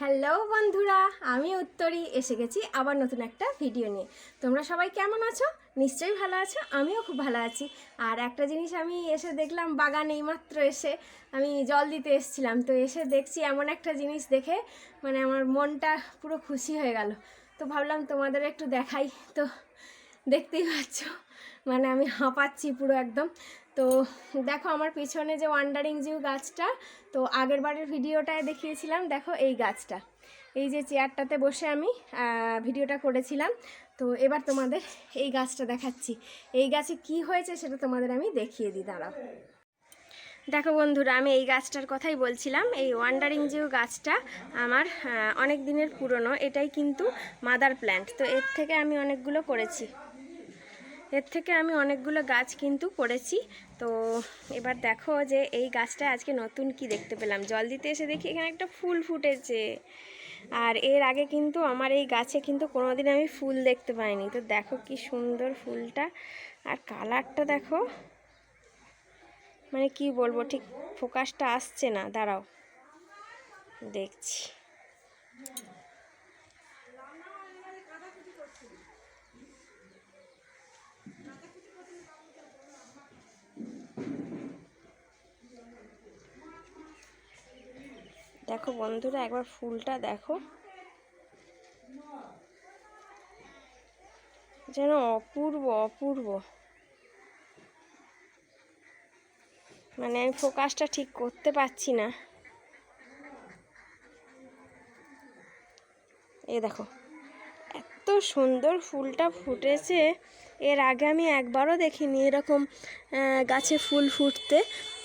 Hello বন্ধুরা, আমি উত্তরী। এসে গেছি আবার নতুন একটা ভিডিও নিয়ে। তোমরা সবাই কেমন আছো? নিশ্চয়ই ভালো আছো, আমিও খুব ভালো আছি। আর একটা জিনিস আমি এসে দেখলাম, বাগানে এইমাত্র এসে আমি জল দিতে এসেছিলাম। তো এসে দেখছি এমন একটা জিনিস দেখে মানে আমার মনটা পুরো খুশি হয়ে গেল। তো ভাবলাম তোমাদের একটু দেখাই। তো দেখতেই পাচ্ছ মানে আমি হাঁপাচ্ছি পুরো একদম। তো দেখো আমার পিছনে যে ওয়ান্ডারিং জিউ গাছটা, তো আগের বারের ভিডিওটায় দেখিয়েছিলাম, দেখো এই গাছটা। এই যে চেয়ারটাতে বসে আমি ভিডিওটা করেছিলাম। তো এবার তোমাদের এই গাছটা দেখাচ্ছি। এই গাছে কি হয়েছে সেটা তোমাদের আমি দেখিয়ে দিই, দাঁড়াও। দেখো বন্ধুরা, আমি এই গাছটার কথাই বলছিলাম, এই ওয়ান্ডারিং জিও গাছটা আমার অনেক দিনের পুরনো, এটাই কিন্তু মাদার প্ল্যান্ট তো এর থেকে আমি অনেকগুলো করেছি। এর থেকে আমি অনেকগুলো গাছ কিন্তু করেছি। তো এবার দেখো যে এই গাছটা আজকে নতুন কি দেখতে পেলাম। জল দিতে এসে দেখি এখানে একটা ফুল ফুটেছে। আর এর আগে কিন্তু আমার এই গাছে কিন্তু কোনোদিন আমি ফুল দেখতে পাইনি। তো দেখো কি সুন্দর ফুলটা। আর কালারটা দেখো। মানে কি বলব, ঠিক ফোকাসটা আসছে না। দাঁড়াও। দেখছি। দেখো বন্ধুরা, একবার ফুলটা দেখো। যেন অপূর্ব অপূর্ব। মানে আমি ফোকাসটা ঠিক করতে পারছি না। এ দেখো, এত সুন্দর ফুলটা ফুটেছে। এর আগে আমি একবারও দেখিনি এরকম গাছে ফুল ফুটতে।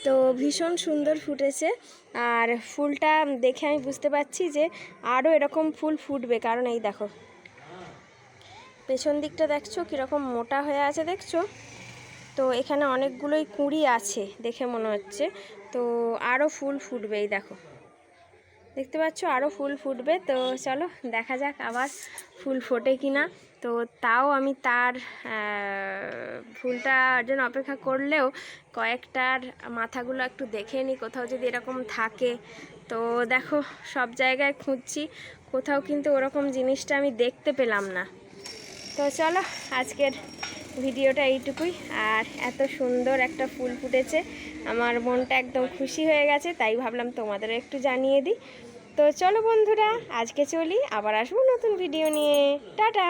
তো ভীষণ সুন্দর ফুটেছে আর ফুলটা দেখে আমি বুঝতে পারছি যে আরও এরকম ফুল ফুটবে। কারণ এই দেখো, পেছন দিকটা দেখছ কীরকম মোটা হয়ে আছে দেখছ? তো এখানে অনেকগুলোই কুঁড়ি আছে দেখে মনে হচ্ছে। তো আরও ফুল ফুটবে এই দেখো। দেখতে পাচ্ছ আরও ফুল ফুটবে। তো চলো দেখা যাক আবার ফুল ফোটে কি না তো তাও আমি তার আহ, ফুলটার জন্য অপেক্ষা করলেও কয়েকটার মাথাগুলো একটু দেখে নিই কোথাও যদি এরকম থাকে। তো দেখো সব জায়গায় খুঁজছি কোথাও কিন্তু ওরকম জিনিসটা আমি দেখতে পেলাম না। তো চলো আজকের ভিডিওটা এইটুকুই। আর এত সুন্দর একটা ফুল ফুটেছে। আমার মনটা একদম খুশি হয়ে গেছে, তাই ভাবলাম তোমাদের একটু জানিয়ে দিই। তো চলো বন্ধুরা, আজকে চলি, আবার আসব নতুন ভিডিও নিয়ে। টাটা!